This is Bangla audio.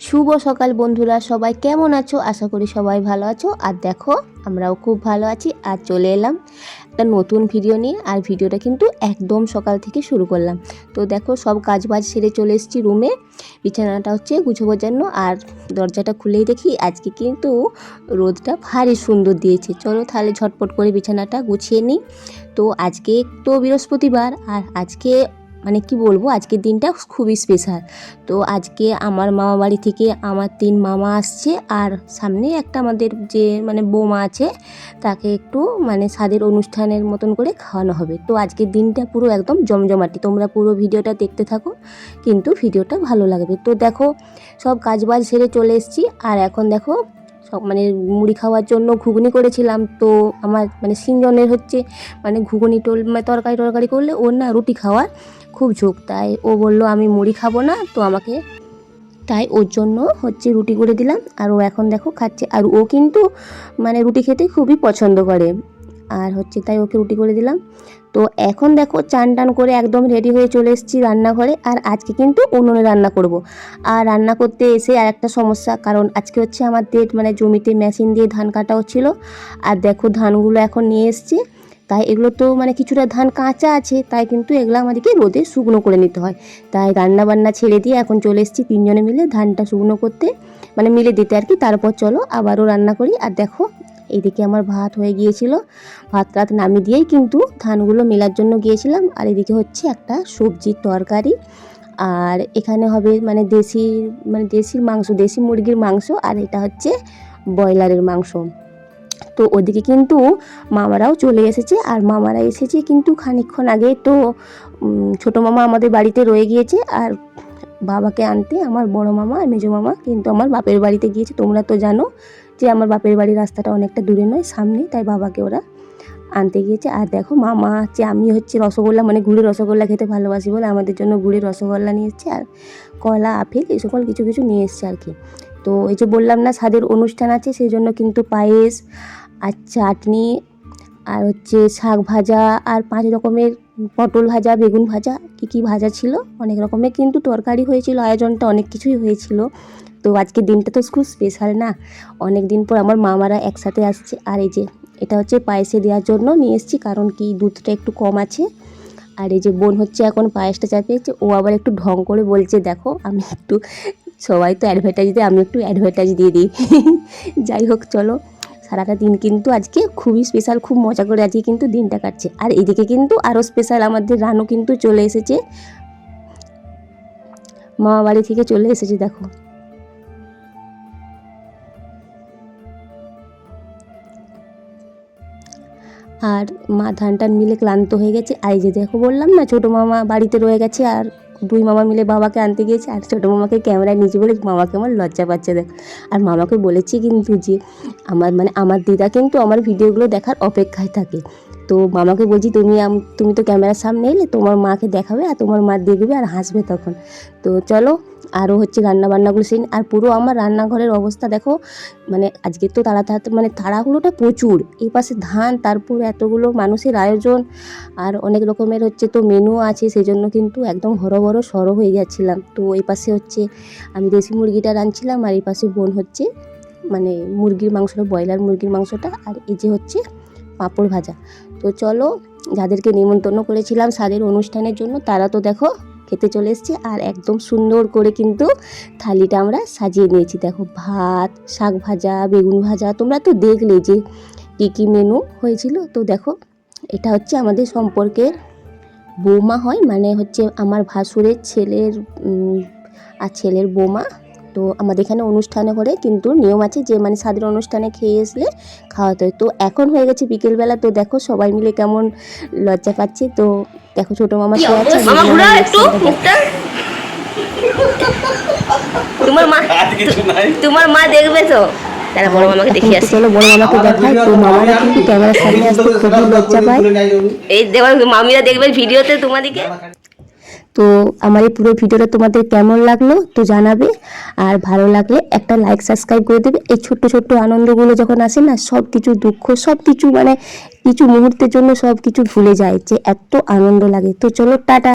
শুভ সকাল বন্ধুরা, সবাই কেমন আছো? আশা করি সবাই ভালো আছো। আর দেখো, আমরাও খুব ভালো আছি। আর চলে এলাম একটা নতুন ভিডিও নিয়ে। আর ভিডিওটা কিন্তু একদম সকাল থেকে শুরু করলাম। তো দেখো, সব কাজ বাজ সেরে চলে এসেছি রুমে বিছানাটা হচ্ছে গুছাবোর জন্য। আর দরজাটা খুলেই দেখি, আজকে কিন্তু রোদটা ভারী সুন্দর দিয়েছে। চলো তাহলে ঝটপট করে বিছানাটা গুছিয়ে নিই। তো আজকে তো বৃহস্পতিবার, আর আজকে মানে কি বলব, আজকের দিনটা খুবই স্পেশাল তো আজকে আমার মামা বাড়ি থেকে আমার তিন মামা আসছে, আর সামনে একটা আমাদের যে মানে বৌমা আছে, তাকে একটু মানে স্বাদের অনুষ্ঠানের মতন করে খাওয়ানো হবে। তো আজকের দিনটা পুরো একদম জমজমাটি, তোমরা পুরো ভিডিওটা দেখতে থাকো, কিন্তু ভিডিওটা ভালো লাগবে। তো দেখো, সব কাজবাজ সেরে চলে এসেছি, আর এখন দেখো, সব মানে মুড়ি খাওয়ার জন্য ঘুগনি করেছিলাম। তো আমার মানে সিনজনের হচ্ছে মানে ঘুগনি টোল মানে তরকারি টরকারি করলে ওর না রুটি খাওয়ার খুব ঝোঁক। তাই ও বলল, আমি মুড়ি খাব না, তো আমাকে তাই ওর জন্য হচ্ছে রুটি করে দিলাম। আর ও এখন দেখো খাচ্ছে। আর ও কিন্তু মানে রুটি খেতে খুবই পছন্দ করে। আর হচ্ছে তাই ওকে রুটি করে দিলাম। তো এখন দেখো চান টান করে একদম রেডি হয়ে চলে এসেছি রান্নাঘরে। আর আজকে কিন্তু উনুনে রান্না করব। আর রান্না করতে এসে আর একটা সমস্যা, কারণ আজকে হচ্ছে ডেট মানে জমিতে মেশিন দিয়ে ধান কাটা হচ্ছিল আর দেখো ধানগুলো এখন নিয়ে এসছি। তাই এগুলো তো মানে কিছুটা ধান কাঁচা আছে, তাই কিন্তু এগুলো আমাদেরকে রোদে শুকনো করে নিতে হয়। তাই রান্না বান্না ছেড়ে দিয়ে এখন চলে এসেছি তিনজনে মিলে ধানটা শুকনো করতে মানে মিলে দিতে আর কি। তারপর চলো আবারও রান্না করি। আর দেখো, এইদিকে আমার ভাত হয়ে গিয়েছিল। ভাত রাত নামিয়ে দিয়েই কিন্তু ধানগুলো মেলার জন্য গিয়েছিলাম। আর এদিকে হচ্ছে একটা সবজির তরকারি। আর এখানে হবে মানে দেশি মানে দেশির মাংস, দেশি মুরগির মাংস। আর এটা হচ্ছে ব্রয়লারের মাংস। তো ওদিকে কিন্তু মামারাও চলে এসেছে আর মামারা এসেছে কিন্তু খানিকক্ষণ আগে তো ছোটো মামা আমাদের বাড়িতে রয়ে গিয়েছে আর বাবাকে আনতে আমার বড় মামা আর মেজো মামা কিন্তু আমার বাপের বাড়িতে গিয়েছে। তোমরা তো জানো যে আমার বাপের বাড়ির রাস্তাটা অনেকটা দূরে নয় সামনে তাই বাবাকে ওরা আনতে গিয়েছে। আর দেখো মামা হচ্ছে আমি হচ্ছে রসগোল্লা মানে গুড়ের রসগোল্লা খেতে ভালোবাসি বলে আমাদের জন্য গুড়ের রসগোল্লা নিয়ে এসছে আর কলা, আপেল এই সকল কিছু কিছু নিয়ে এসছে আর কি। তো এই যে বললাম না, স্বাদের অনুষ্ঠান আছে, সেই জন্য কিন্তু পায়েস আর চাটনি, আর হচ্ছে শাক ভাজা, আর পাঁচ রকমের পটল ভাজা, বেগুন ভাজা, কী কী ভাজা ছিল? অনেক রকমের কিন্তু তরকারি হয়েছিল, আয়োজনটা অনেক কিছুই হয়েছিল। তো আজকের দিনটা তো খুব স্পেশাল না? অনেক দিন পর আমার মামারা একসাথে আসছে। আর এই যে, এটা হচ্ছে পায়েসে দেওয়ার জন্য নিয়ে এসেছি, কারণ কি দুধটা একটু কম আছে। আর এই যে বোন হচ্ছে এখন পায়েসটা চাপিয়েছে, ও আবার একটু ঢং করে বলছে, দেখো, আমি একটু সবাই তো অ্যাডভার্টাইজ দেয়, আমি একটু অ্যাডভার্টাইজ দিয়ে দিই। যাই হোক, চলো। সারাটা দিন কিন্তু আজকে খুবই স্পেশাল খুব মজা করে আজকে কিন্তু দিনটা কাটছে। আর এদিকে কিন্তু আরও স্পেশাল আমাদের রানু কিন্তু চলে এসেছে। মামা বাড়ি থেকে চলে এসেছে, দেখো। আর মা ধান টান মিলে ক্লান্ত হয়ে গেছে। আর এই যে দেখো বললাম না, ছোটো মামা বাড়িতে রয়ে গেছে আর দুই মামা মিলে বাবাকে আনতে গিয়েছে আর ছোটো মামাকে ক্যামেরায় নিচে বলে মামাকে আমার লজ্জা পাচ্ছে দেখ। আর মামাকে বলেছি কিন্তু যে আমার মানে আমার দিদা কিন্তু আমার ভিডিওগুলো দেখার অপেক্ষায় থাকে। তো মামাকে বলছি, তুমি তুমি তো ক্যামেরার সামনে এলে তোমার মাকে দেখাবে আর তোমার মা দেখবে আর হাসবে তখন। তো চলো আরও হচ্ছে রান্না বান্নাগুলো সেই আর পুরো আমার রান্নাঘরের অবস্থা দেখো মানে আজকে তো তাড়া তাড়া মানে তাড়াহুড়োটা প্রচুর। এই পাশে ধান, তারপর এতগুলো মানুষের আয়োজন, আর অনেক রকমের হচ্ছে তো মেনু আছে সেই জন্য কিন্তু একদম হরবড় সরো হয়ে যাচ্ছিলাম তো এই পাশে হচ্ছে আমি দেশি মুরগিটা রাঁধছিলাম, আর এই পাশে বোন হচ্ছে মানে মুরগির মাংসটা, ব্রয়লার মুরগির মাংসটা, আর এই যে হচ্ছে পাঁপড় ভাজা। তো চলো, যাদেরকে নিমন্ত্রণ করেছিলাম স্বাদের অনুষ্ঠানের জন্য, তারা তো দেখো খেতে চলে এসছে আর একদম সুন্দর করে কিন্তু থালিটা আমরা সাজিয়ে নিয়েছি। দেখো ভাত, শাক ভাজা, বেগুন ভাজা, তোমরা তো দেখলে যে কী কী মেনু হয়েছিল। তো দেখো, এটা হচ্ছে আমাদের সম্পর্কের বৌমা হয় মানে হচ্ছে আমার ভাসুরের ছেলের আর ছেলের বৌমা। তো আমাদের এখানে অনুষ্ঠানে করে কিন্তু নিয়ম আছে যে মানে স্বাদের অনুষ্ঠানে খেয়ে আসলে খাওয়াতে হয়। তো এখন হয়ে গেছে বিকেলবেলা তো দেখো সবাই মিলে কেমন লজ্জা পাচ্ছে। তো দেখো ছোটো মামা কে আছে মামা বড় ঘুরা একটু মুখটা। তোমার মা আর কিছু নাই। তোমার মা দেখবে তো। তারা বড় মামাকে দেখে আসি। চলো বড় মামাকে দেখায় তো মামারা কিন্তু ক্যামেরার সামনে আসতে খুবই লজ্জা পায়। এই দেওয়ার মামিরা দেখবে ভিডিওতে তোমাদিকে। তো আমার এই পুরো ভিডিওটা তোমাদের কেমন লাগল তো জানাবে। আর ভালো লাগলে একটা লাইক সাবস্ক্রাইব করে দেবে। এই ছোট্ট ছোট্ট আনন্দগুলো যখন আসে না সব কিছু দুঃখ সব কিছু মানে কিছু মুহূর্তের জন্য সব কিছু ভুলে যায় যে এত আনন্দ লাগে। তো চলো, টাটা।